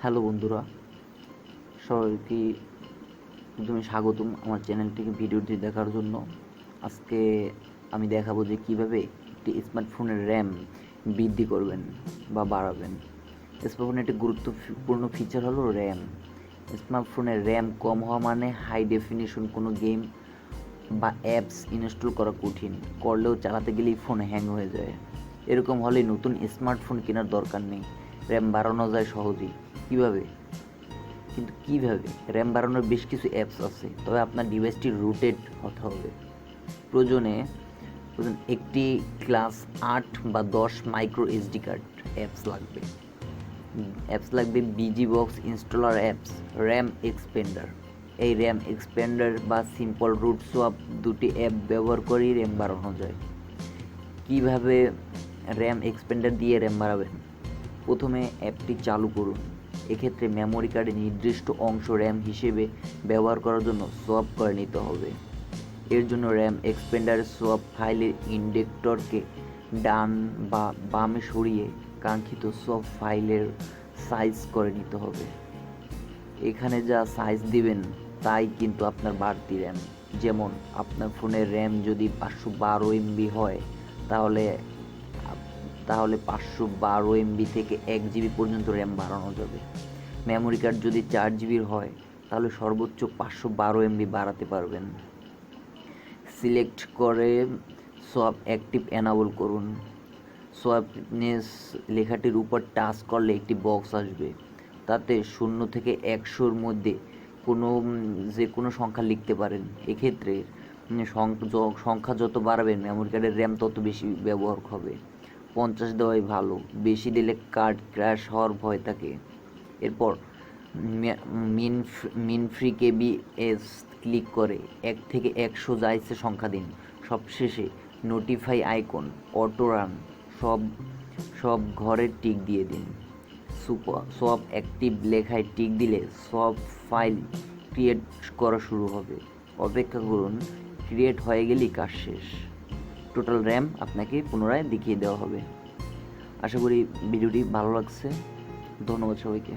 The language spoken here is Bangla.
হ্যালো বন্ধুরা, সবাইকে প্রথমে স্বাগতম আমার চ্যানেলটিকে ভিডিওটি দেখার জন্য। আজকে আমি দেখাবো যে কীভাবে একটি স্মার্টফোনের র্যাম বৃদ্ধি করবেন বা বাড়াবেন। স্মার্টফোনের একটি গুরুত্বপূর্ণ ফিচার হলো র্যাম। স্মার্টফোনের র্যাম কম হওয়া মানে হাই ডেফিনিশন কোনো গেম বা অ্যাপস ইনস্টল করা কঠিন, করলেও চালাতে গেলেই ফোন হ্যাং হয়ে যায়। এরকম হলে নতুন স্মার্টফোন কেনার দরকার নেই। র্যাম বাড়ানো যায় সহজেই। কীভাবে? কিন্তু কীভাবে? র্যাম বাড়ানোর বেশ কিছু অ্যাপস আছে। তবে আপনার ডিভাইসটি রুটেড হতে হবে। প্রয়োজনে একটি ক্লাস আট বা দশ মাইক্রো এসডি কার্ড অ্যাপস লাগবে। অ্যাপস লাগবে BG box installer apps RAM expander এই র্যাম এক্সপেন্ডার বা সিম্পল রুট সোয়াপ দুটি অ্যাপ ব্যবহার করেই র্যাম বাড়ানো যায়। কীভাবে র্যাম এক্সপেন্ডার দিয়ে র্যাম বাড়াবেন? প্রথমে অ্যাপটি চালু করুন। এক্ষেত্রে মেমোরি কার্ডে নির্দিষ্ট অংশ র্যাম হিসেবে ব্যবহার করার জন্য সোয়াপ করে নিতে হবে। এর জন্য র্যাম এক্সপেন্ডার সোয়াপ ফাইলের ইন্ডেক্টরকে ডান বা বামে সরিয়ে কাঙ্ক্ষিত সোয়াপ ফাইলের সাইজ করে নিতে হবে। এখানে যা সাইজ দিবেন, তাই কিন্তু আপনার বাড়তি র্যাম যেমন আপনার ফোনের র্যাম যদি পাঁচশো বারো এমবি হয়, তাহলে তাহলে পাঁচশো বারো এমবি থেকে এক জিবি পর্যন্ত র্যাম বাড়ানো যাবে। মেমোরি কার্ড যদি চার জিবির হয়, তাহলে সর্বোচ্চ পাঁচশো বারো এমবি বাড়াতে পারবেন। সিলেক্ট করে সব অ্যাক্টিভ অ্যানাবল করুন। সোয়াপনেস লেখাটির উপর টাচ করলে একটি বক্স আসবে। তাতে শূন্য থেকে একশোর মধ্যে কোনো যে কোনো সংখ্যা লিখতে পারেন। এক্ষেত্রে সংখ্যা যত বাড়াবেন মেমোরি কার্ডের র্যাম তত বেশি ব্যবহার হবে। পঞ্চাশ দেওয়াই ভালো। বেশি দিলে কার্ড ক্র্যাশ হওয়ার ভয় থাকে। এরপর mean mean free KB S click করে। এক থেকে একশো যাইছে সংখ্যা দিন। সবশেষে নোটিফাই আইকন অটো রান সব সব ঘরে টিক দিয়ে দিন। সুপার সব অ্যাক্টিভ লেখায় টিক দিলে সব ফাইল ক্রিয়েট করা শুরু হবে। অপেক্ষা করুন ক্রিয়েট হয়ে গেলেই কাজ শেষ। টোটাল র্যাম আপনাকে পুনরায় দেখিয়ে দেওয়া হবে। আশা করি ভিডিওটি ভালো লাগছে। ধন্যবাদ সবাইকে।